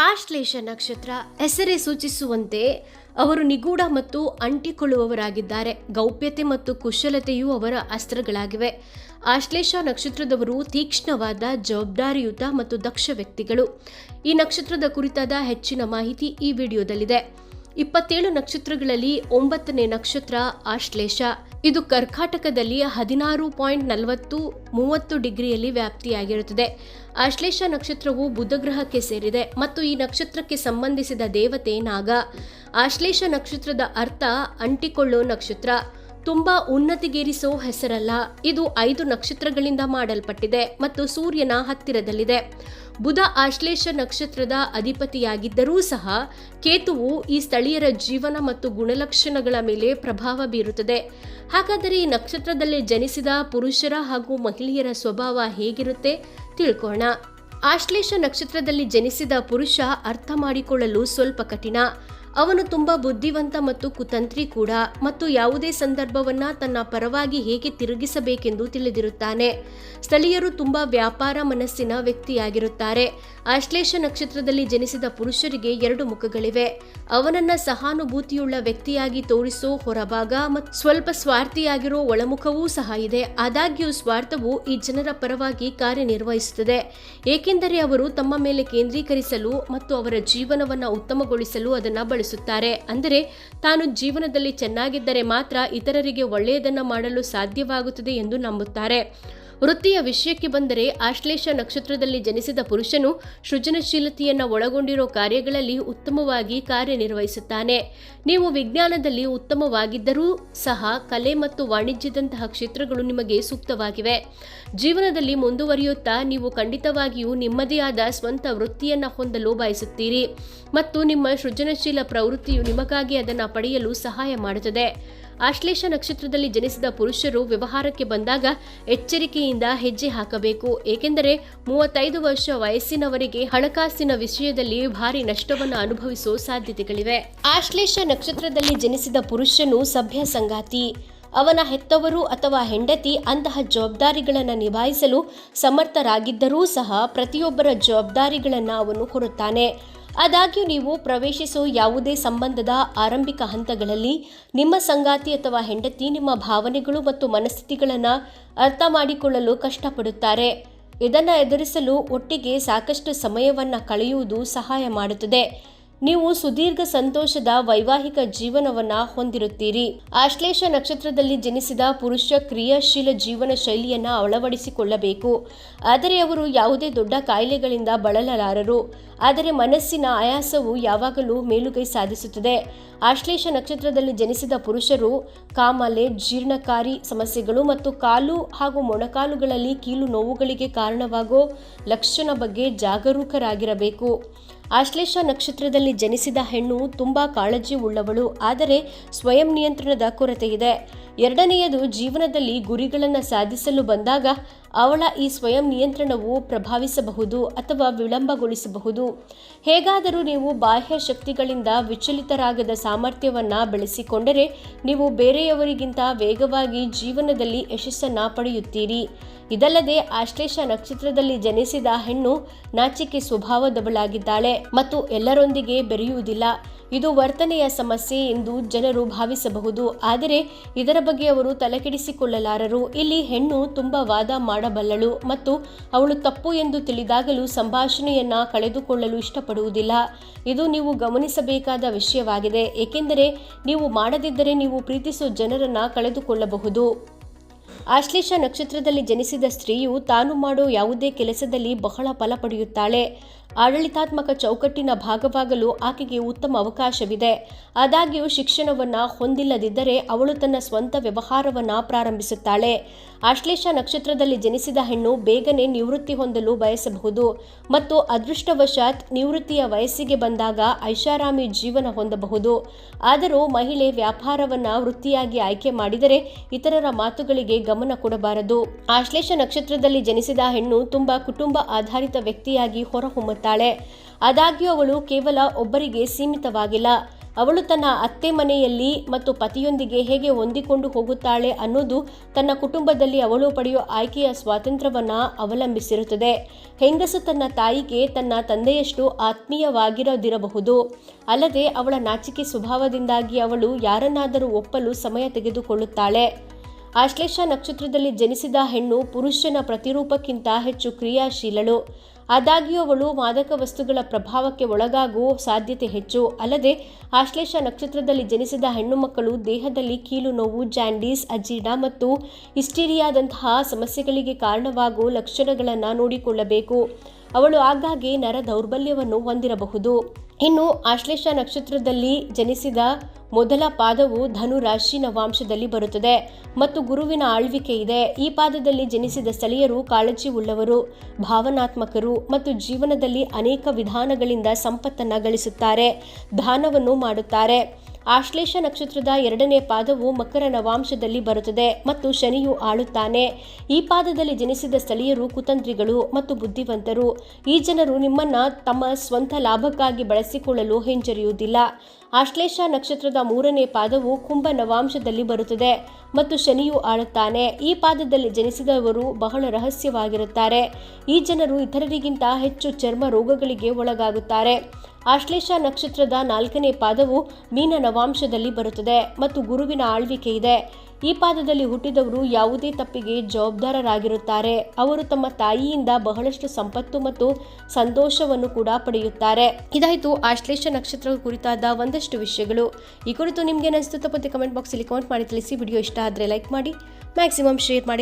ಆಶ್ಲೇಷ ನಕ್ಷತ್ರ ಹೆಸರೇ ಸೂಚಿಸುವಂತೆ ಅವರು ನಿಗೂಢ ಮತ್ತು ಅಂಟಿಕೊಳ್ಳುವವರಾಗಿದ್ದಾರೆ. ಗೌಪ್ಯತೆ ಮತ್ತು ಕುಶಲತೆಯು ಅವರ ಅಸ್ತ್ರಗಳಾಗಿವೆ. ಆಶ್ಲೇಷ ನಕ್ಷತ್ರದವರು ತೀಕ್ಷ್ಣವಾದ, ಜವಾಬ್ದಾರಿಯುತ ಮತ್ತು ದಕ್ಷ ವ್ಯಕ್ತಿಗಳು. ಈ ನಕ್ಷತ್ರದ ಕುರಿತಾದ ಹೆಚ್ಚಿನ ಮಾಹಿತಿ ಈ ವಿಡಿಯೋದಲ್ಲಿದೆ. ಇಪ್ಪತ್ತೇಳು ನಕ್ಷತ್ರಗಳಲ್ಲಿ ಒಂಬತ್ತನೇ ನಕ್ಷತ್ರ ಆಶ್ಲೇಷ ಇದು ಕರ್ಕಾಟಕದಲ್ಲಿ ಹದಿನಾರು ಪಾಯಿಂಟ್ ನಲವತ್ತು ಮೂವತ್ತು ಡಿಗ್ರಿಯಲ್ಲಿ ವ್ಯಾಪ್ತಿಯಾಗಿರುತ್ತದೆ. ಆಶ್ಲೇಷ ನಕ್ಷತ್ರವು ಬುಧಗ್ರಹಕ್ಕೆ ಸೇರಿದೆ ಮತ್ತು ಈ ನಕ್ಷತ್ರಕ್ಕೆ ಸಂಬಂಧಿಸಿದ ದೇವತೆ ನಾಗ. ಆಶ್ಲೇಷ ನಕ್ಷತ್ರದ ಅರ್ಥ ಅಂಟಿಕೊಳ್ಳೋ ನಕ್ಷತ್ರ. ತುಂಬಾ ಉನ್ನತಿಗೇರಿಸೋ ಹೆಸರಲ್ಲ. ಇದು ಐದು ನಕ್ಷತ್ರಗಳಿಂದ ಮಾಡಲ್ಪಟ್ಟಿದೆ ಮತ್ತು ಸೂರ್ಯನ ಹತ್ತಿರದಲ್ಲಿದೆ. ಬುಧ ಆಶ್ಲೇಷ ನಕ್ಷತ್ರದ ಅಧಿಪತಿಯಾಗಿದ್ದರೂ ಸಹ ಕೇತುವು ಈ ಸ್ಥಳೀಯರ ಜೀವನ ಮತ್ತು ಗುಣಲಕ್ಷಣಗಳ ಮೇಲೆ ಪ್ರಭಾವ ಬೀರುತ್ತದೆ. ಹಾಗಾದರೆ ಈ ನಕ್ಷತ್ರದಲ್ಲಿ ಜನಿಸಿದ ಪುರುಷರ ಹಾಗೂ ಮಹಿಳೆಯರ ಸ್ವಭಾವ ಹೇಗಿರುತ್ತೆ ತಿಳ್ಕೋಣ. ಆಶ್ಲೇಷ ನಕ್ಷತ್ರದಲ್ಲಿ ಜನಿಸಿದ ಪುರುಷ ಅರ್ಥ ಮಾಡಿಕೊಳ್ಳಲು ಸ್ವಲ್ಪ ಕಠಿಣ. ಅವನು ತುಂಬಾ ಬುದ್ಧಿವಂತ ಮತ್ತು ಕುತಂತ್ರಿ ಕೂಡ ಮತ್ತು ಯಾವುದೇ ಸಂದರ್ಭವನ್ನ ತನ್ನ ಪರವಾಗಿ ಹೇಗೆ ತಿರುಗಿಸಬೇಕೆಂದು ತಿಳಿದಿರುತ್ತಾನೆ. ಸ್ಥಳೀಯರು ತುಂಬಾ ವ್ಯಾಪಾರ ಮನಸ್ಸಿನ ವ್ಯಕ್ತಿಯಾಗಿರುತ್ತಾರೆ. ಆಶ್ಲೇಷ ನಕ್ಷತ್ರದಲ್ಲಿ ಜನಿಸಿದ ಪುರುಷರಿಗೆ ಎರಡು ಮುಖಗಳಿವೆ. ಅವನನ್ನ ಸಹಾನುಭೂತಿಯುಳ್ಳ ವ್ಯಕ್ತಿಯಾಗಿ ತೋರಿಸೋ ಹೊರಭಾಗ ಮತ್ತು ಸ್ವಲ್ಪ ಸ್ವಾರ್ಥಿಯಾಗಿರೋ ಒಳಮುಖವೂ ಸಹ ಇದೆ. ಆದಾಗ್ಯೂ ಸ್ವಾರ್ಥವು ಈ ಜನರ ಪರವಾಗಿ ಕಾರ್ಯನಿರ್ವಹಿಸುತ್ತದೆ. ಏಕೆಂದರೆ ಅವರು ತಮ್ಮ ಮೇಲೆ ಕೇಂದ್ರೀಕರಿಸಲು ಮತ್ತು ಅವರ ಜೀವನವನ್ನು ಉತ್ತಮಗೊಳಿಸಲು ಅದನ್ನು ಬಳಸುತ್ತಾರೆ. ಅಂದರೆ ತಾನು ಜೀವನದಲ್ಲಿ ಚೆನ್ನಾಗಿದ್ದರೆ ಮಾತ್ರ ಇತರರಿಗೆ ಒಳ್ಳೆಯದನ್ನು ಮಾಡಲು ಸಾಧ್ಯವಾಗುತ್ತದೆ ಎಂದು ನಂಬುತ್ತಾರೆ. ವೃತ್ತಿಯ ವಿಷಯಕ್ಕೆ ಬಂದರೆ ಆಶ್ಲೇಷ ನಕ್ಷತ್ರದಲ್ಲಿ ಜನಿಸಿದ ಪುರುಷನು ಸೃಜನಶೀಲತೆಯನ್ನು ಒಳಗೊಂಡಿರೋ ಕಾರ್ಯಗಳಲ್ಲಿ ಉತ್ತಮವಾಗಿ ಕಾರ್ಯನಿರ್ವಹಿಸುತ್ತಾನೆ. ನೀವು ವಿಜ್ಞಾನದಲ್ಲಿ ಉತ್ತಮವಾಗಿದ್ದರೂ ಸಹ ಕಲೆ ಮತ್ತು ವಾಣಿಜ್ಯದಂತಹ ಕ್ಷೇತ್ರಗಳು ನಿಮಗೆ ಸೂಕ್ತವಾಗಿವೆ. ಜೀವನದಲ್ಲಿ ಮುಂದುವರಿಯುತ್ತಾ ನೀವು ಖಂಡಿತವಾಗಿಯೂ ನಿಮ್ಮದೇ ಆದ ಸ್ವಂತ ವೃತ್ತಿಯನ್ನು ಹೊಂದಲು ಬಯಸುತ್ತೀರಿ. ಮತ್ತು ನಿಮ್ಮ ಸೃಜನಶೀಲ ಪ್ರವೃತ್ತಿಯು ನಿಮಗಾಗಿ ಅದನ್ನು ಪಡೆಯಲು ಸಹಾಯ ಮಾಡುತ್ತದೆ. ಆಶ್ಲೇಷ ನಕ್ಷತ್ರದಲ್ಲಿ ಜನಿಸಿದ ಪುರುಷರು ವ್ಯವಹಾರಕ್ಕೆ ಬಂದಾಗ ಎಚ್ಚರಿಕೆಯಿಂದ ಹೆಜ್ಜೆ ಹಾಕಬೇಕು. ಏಕೆಂದರೆ ಮೂವತ್ತೈದು ವರ್ಷ ವಯಸ್ಸಿನವರಿಗೆ ಹಣಕಾಸಿನ ವಿಷಯದಲ್ಲಿ ಭಾರಿ ನಷ್ಟವನ್ನು ಅನುಭವಿಸುವ ಸಾಧ್ಯತೆಗಳಿವೆ. ಆಶ್ಲೇಷ ನಕ್ಷತ್ರದಲ್ಲಿ ಜನಿಸಿದ ಪುರುಷನು ಸಭ್ಯ ಸಂಗಾತಿ. ಅವನ ಹೆತ್ತವರು ಅಥವಾ ಹೆಂಡತಿ ಅಂತಹ ಜವಾಬ್ದಾರಿಗಳನ್ನು ನಿಭಾಯಿಸಲು ಸಮರ್ಥರಾಗಿದ್ದರೂ ಸಹ ಪ್ರತಿಯೊಬ್ಬರ ಜವಾಬ್ದಾರಿಗಳನ್ನು ಅವನು ಹೊರುತ್ತಾನೆ ಆದಾಗ್ಯೂ ನೀವು ಪ್ರವೇಶಿಸುವ ಯಾವುದೇ ಸಂಬಂಧದ ಆರಂಭಿಕ ಹಂತಗಳಲ್ಲಿ ನಿಮ್ಮ ಸಂಗಾತಿ ಅಥವಾ ಹೆಂಡತಿ ನಿಮ್ಮ ಭಾವನೆಗಳು ಮತ್ತು ಮನಸ್ಥಿತಿಗಳನ್ನು ಅರ್ಥ ಮಾಡಿಕೊಳ್ಳಲು ಕಷ್ಟಪಡುತ್ತಾರೆ. ಇದನ್ನು ಎದುರಿಸಲು ಒಟ್ಟಿಗೆ ಸಾಕಷ್ಟು ಸಮಯವನ್ನು ಕಳೆಯುವುದು ಸಹಾಯ ಮಾಡುತ್ತದೆ. ನೀವು ಸುದೀರ್ಘ ಸಂತೋಷದ ವೈವಾಹಿಕ ಜೀವನವನ್ನ ಹೊಂದಿರುತ್ತೀರಿ. ಆಶ್ಲೇಷ ನಕ್ಷತ್ರದಲ್ಲಿ ಜನಿಸಿದ ಪುರುಷ ಕ್ರಿಯಾಶೀಲ ಜೀವನ ಶೈಲಿಯನ್ನ ಅಳವಡಿಸಿಕೊಳ್ಳಬೇಕು. ಆದರೆ ಅವರು ಯಾವುದೇ ದೊಡ್ಡ ಕಾಯಿಲೆಗಳಿಂದ ಬಳಲಲಾರರು ಆದರೆ ಮನಸ್ಸಿನ ಆಯಾಸವು ಯಾವಾಗಲೂ ಮೇಲುಗೈ ಸಾಧಿಸುತ್ತದೆ. ಆಶ್ಲೇಷ ನಕ್ಷತ್ರದಲ್ಲಿ ಜನಿಸಿದ ಪುರುಷರು ಕಾಮಾಲೆ, ಜೀರ್ಣಕಾರಿ ಸಮಸ್ಯೆಗಳು ಮತ್ತು ಕಾಲು ಹಾಗೂ ಮೊಣಕಾಲುಗಳಲ್ಲಿ ಕೀಲು ನೋವುಗಳಿಗೆ ಕಾರಣವಾಗೋ ಲಕ್ಷಣ ಬಗ್ಗೆ ಜಾಗರೂಕರಾಗಿರಬೇಕು. ಆಶ್ಲೇಷ ನಕ್ಷತ್ರದಲ್ಲಿ ಜನಿಸಿದ ಹೆಣ್ಣು ತುಂಬ ಕಾಳಜಿ ಉಳ್ಳವಳು, ಆದರೆ ಸ್ವಯಂ ನಿಯಂತ್ರಣದ ಕೊರತೆಯಿದೆ ಎರಡನೆಯದು, ಜೀವನದಲ್ಲಿ ಗುರಿಗಳನ್ನು ಸಾಧಿಸಲು ಬಂದಾಗ ಅವಳ ಈ ಸ್ವಯಂ ನಿಯಂತ್ರಣವು ಪ್ರಭಾವಿಸಬಹುದು ಅಥವಾ ವಿಳಂಬಗೊಳಿಸಬಹುದು. ಹೇಗಾದರೂ ನೀವು ಬಾಹ್ಯ ಶಕ್ತಿಗಳಿಂದ ವಿಚಲಿತರಾಗದ ಸಾಮರ್ಥ್ಯವನ್ನು ಬೆಳೆಸಿಕೊಂಡರೆ ನೀವು ಬೇರೆಯವರಿಗಿಂತ ವೇಗವಾಗಿ ಜೀವನದಲ್ಲಿ ಯಶಸ್ಸನ್ನು ಪಡೆಯುತ್ತೀರಿ. ಇದಲ್ಲದೆ ಆಶ್ಲೇಷ ನಕ್ಷತ್ರದಲ್ಲಿ ಜನಿಸಿದ ಹೆಣ್ಣು ನಾಚಿಕೆ ಸ್ವಭಾವದವಳಾಗಿದ್ದಾಳೆ ಮತ್ತು ಎಲ್ಲರೊಂದಿಗೆ ಬೆರೆಯುವುದಿಲ್ಲ. ಇದು ವರ್ತನೆಯ ಸಮಸ್ಯೆ ಎಂದು ಜನರು ಭಾವಿಸಬಹುದು. ಆದರೆ ಇದರ ಬಗ್ಗೆ ಅವರು ತಲೆಕೆಡಿಸಿಕೊಳ್ಳಲಾರರು. ಇಲ್ಲಿ ಹೆಣ್ಣು ತುಂಬ ವಾದ ಮಾಡಬಲ್ಲಳು ಮತ್ತು ಅವಳು ತಪ್ಪು ಎಂದು ತಿಳಿದಾಗಲೂ ಸಂಭಾಷಣೆಯನ್ನ ಕಳೆದುಕೊಳ್ಳಲು ಇಷ್ಟಪಡುವುದಿಲ್ಲ. ಇದು ನೀವು ಗಮನಿಸಬೇಕಾದ ವಿಷಯವಾಗಿದೆ, ಏಕೆಂದರೆ ನೀವು ಮಾಡದಿದ್ದರೆ ನೀವು ಪ್ರೀತಿಸುವ ಜನರನ್ನು ಕಳೆದುಕೊಳ್ಳಬಹುದು. ಆಶ್ಲೇಷ ನಕ್ಷತ್ರದಲ್ಲಿ ಜನಿಸಿದ ಸ್ತ್ರೀಯು ತಾನು ಮಾಡೋ ಯಾವುದೇ ಕೆಲಸದಲ್ಲಿ ಬಹಳ ಫಲ ಪಡೆಯುತ್ತಾಳೆ. ಆಡಳಿತಾತ್ಮಕ ಚೌಕಟ್ಟಿನ ಭಾಗವಾಗಲು ಆಕೆಗೆ ಉತ್ತಮ ಅವಕಾಶವಿದೆ. ಆದಾಗ್ಯೂ ಶಿಕ್ಷಣವನ್ನು ಹೊಂದಿಲ್ಲದಿದ್ದರೆ ಅವಳು ತನ್ನ ಸ್ವಂತ ವ್ಯವಹಾರವನ್ನು ಪ್ರಾರಂಭಿಸುತ್ತಾಳೆ. ಆಶ್ಲೇಷ ನಕ್ಷತ್ರದಲ್ಲಿ ಜನಿಸಿದ ಹೆಣ್ಣು ಬೇಗನೆ ನಿವೃತ್ತಿ ಹೊಂದಲು ಬಯಸಬಹುದು. ಮತ್ತು ಅದೃಷ್ಟವಶಾತ್ ನಿವೃತ್ತಿಯ ವಯಸ್ಸಿಗೆ ಬಂದಾಗ ಐಷಾರಾಮಿ ಜೀವನ ಹೊಂದಬಹುದು. ಆದರೂ ಮಹಿಳೆ ವ್ಯಾಪಾರವನ್ನು ವೃತ್ತಿಯಾಗಿ ಆಯ್ಕೆ ಮಾಡಿದರೆ ಇತರರ ಮಾತುಗಳಿಗೆ ಗಮನ ಕೊಡಬಾರದು. ಆಶ್ಲೇಷ ನಕ್ಷತ್ರದಲ್ಲಿ ಜನಿಸಿದ ಹೆಣ್ಣು ತುಂಬಾ ಕುಟುಂಬ ಆಧಾರಿತ ವ್ಯಕ್ತಿಯಾಗಿ ಹೊರಹೊಮ್ಮುತ್ತಾಳೆ ಆದಾಗ್ಯೂ ಅವಳು ಕೇವಲ ಒಬ್ಬರಿಗೆ ಸೀಮಿತವಾಗಿಲ್ಲ. ಅವಳು ತನ್ನ ಅತ್ತೆ ಮನೆಯಲ್ಲಿ ಮತ್ತು ಪತಿಯೊಂದಿಗೆ ಹೇಗೆ ಹೊಂದಿಕೊಂಡು ಹೋಗುತ್ತಾಳೆ ಅನ್ನೋದು ತನ್ನ ಕುಟುಂಬದಲ್ಲಿ ಅವಳು ಪಡೆಯುವ ಆಯ್ಕೆಯ ಸ್ವಾತಂತ್ರ್ಯವನ್ನು ಅವಲಂಬಿಸಿರುತ್ತದೆ. ಹೆಂಗಸು ತನ್ನ ತಾಯಿಗೆ ತನ್ನ ತಂದೆಯಷ್ಟು ಆತ್ಮೀಯವಾಗಿರದಿರಬಹುದು. ಅಲ್ಲದೆ ಅವಳ ನಾಚಿಕೆ ಸ್ವಭಾವದಿಂದಾಗಿ ಅವಳು ಯಾರನ್ನಾದರೂ ಒಪ್ಪಲು ಸಮಯ ತೆಗೆದುಕೊಳ್ಳುತ್ತಾಳೆ. ಆಶ್ಲೇಷ ನಕ್ಷತ್ರದಲ್ಲಿ ಜನಿಸಿದ ಹೆಣ್ಣು ಪುರುಷನ ಪ್ರತಿರೂಪಕ್ಕಿಂತ ಹೆಚ್ಚು ಕ್ರಿಯಾಶೀಲಳು. ಆದಾಗ್ಯೂ ಅವಳು ಮಾದಕ ವಸ್ತುಗಳ ಪ್ರಭಾವಕ್ಕೆ ಒಳಗಾಗುವ ಸಾಧ್ಯತೆ ಹೆಚ್ಚು. ಅಲ್ಲದೆ, ಆಶ್ಲೇಷ ನಕ್ಷತ್ರದಲ್ಲಿ ಜನಿಸಿದ ಹೆಣ್ಣು ಮಕ್ಕಳು ದೇಹದಲ್ಲಿ ಕೀಲು ನೋವು, ಜಾಂಡೀಸ್ ಅಜೀರ್ಣ ಮತ್ತು ಹಿಸ್ಟೀರಿಯಾದಂತಹ ಸಮಸ್ಯೆಗಳಿಗೆ ಕಾರಣವಾಗುವ ಲಕ್ಷಣಗಳನ್ನು ನೋಡಿಕೊಳ್ಳಬೇಕು. ಅವಳು ಆಗಾಗ್ಗೆ ನರ ದೌರ್ಬಲ್ಯವನ್ನು ಹೊಂದಿರಬಹುದು. ಇನ್ನು ಆಶ್ಲೇಷ ನಕ್ಷತ್ರದಲ್ಲಿ ಜನಿಸಿದ ಮೊದಲ ಪಾದವು ಧನು ರಾಶಿ ನವಾಂಶದಲ್ಲಿ ಬರುತ್ತದೆ ಮತ್ತು ಗುರುವಿನ ಆಳ್ವಿಕೆ ಇದೆ. ಈ ಪಾದದಲ್ಲಿ ಜನಿಸಿದ ಸ್ಥಳೀಯರು ಕಾಳಜಿ ಉಳ್ಳವರು, ಭಾವನಾತ್ಮಕರು ಮತ್ತು ಜೀವನದಲ್ಲಿ ಅನೇಕ ವಿಧಾನಗಳಿಂದ ಸಂಪತ್ತನ್ನು ಗಳಿಸುತ್ತಾರೆ, ದಾನವನ್ನು ಮಾಡುತ್ತಾರೆ. ಆಶ್ಲೇಷ ನಕ್ಷತ್ರದ ಎರಡನೇ ಪಾದವು ಮಕರ ನವಾಂಶದಲ್ಲಿ ಬರುತ್ತದೆ ಮತ್ತು ಶನಿಯು ಆಳುತ್ತಾನೆ. ಈ ಪಾದದಲ್ಲಿ ಜನಿಸಿದ ಸ್ಥಳೀಯರು, ಕುತಂತ್ರಿಗಳು ಮತ್ತು ಬುದ್ಧಿವಂತರು. ಈ ಜನರು ನಿಮ್ಮನ್ನ ತಮ್ಮ ಸ್ವಂತ ಲಾಭಕ್ಕಾಗಿ ಬಳಸಿಕೊಳ್ಳಲು ಹಿಂಜರಿಯುವುದಿಲ್ಲ. ಆಶ್ಲೇಷ ನಕ್ಷತ್ರದ ಮೂರನೇ ಪಾದವು ಕುಂಭ ನವಾಂಶದಲ್ಲಿ ಬರುತ್ತದೆ ಮತ್ತು ಶನಿಯು ಆಳುತ್ತಾನೆ. ಈ ಪಾದದಲ್ಲಿ ಜನಿಸಿದವರು ಬಹಳ ರಹಸ್ಯವಾಗಿರುತ್ತಾರೆ. ಈ ಜನರು ಇತರರಿಗಿಂತ ಹೆಚ್ಚು ಚರ್ಮ ರೋಗಗಳಿಗೆ ಒಳಗಾಗುತ್ತಾರೆ. ಆಶ್ಲೇಷ ನಕ್ಷತ್ರದ ನಾಲ್ಕನೇ ಪಾದವು ಮೀನ ನವಾಂಶದಲ್ಲಿ ಬರುತ್ತದೆ ಮತ್ತು ಗುರುವಿನ ಆಳ್ವಿಕೆ ಇದೆ. ಈ ಪಾದದಲ್ಲಿ ಹುಟ್ಟಿದವರು ಯಾವುದೇ ತಪ್ಪಿಗೆ ಜವಾಬ್ದಾರರಾಗಿರುತ್ತಾರೆ. ಅವರು ತಮ್ಮ ತಾಯಿಯಿಂದ ಬಹಳಷ್ಟು ಸಂಪತ್ತು ಮತ್ತು ಸಂತೋಷವನ್ನು ಕೂಡ ಪಡೆಯುತ್ತಾರೆ. ಇದಾಯಿತು ಆಶ್ಲೇಷ ನಕ್ಷತ್ರ ಕುರಿತಾದ ಒಂದಷ್ಟು ವಿಷಯಗಳು. ಈ ಕುರಿತು ನಿಮಗೆ ಅನಿಸ್ತು ತಪ್ಪತ್ತೆ ಕಮೆಂಟ್ ಬಾಕ್ಸಲ್ಲಿ ಕಮೆಂಟ್ ಮಾಡಿ ತಿಳಿಸಿ. ವಿಡಿಯೋ ಇಷ್ಟ ಆದರೆ ಲೈಕ್ ಮಾಡಿ, ಮ್ಯಾಕ್ಸಿಮಮ್ ಶೇರ್ ಮಾಡಿ.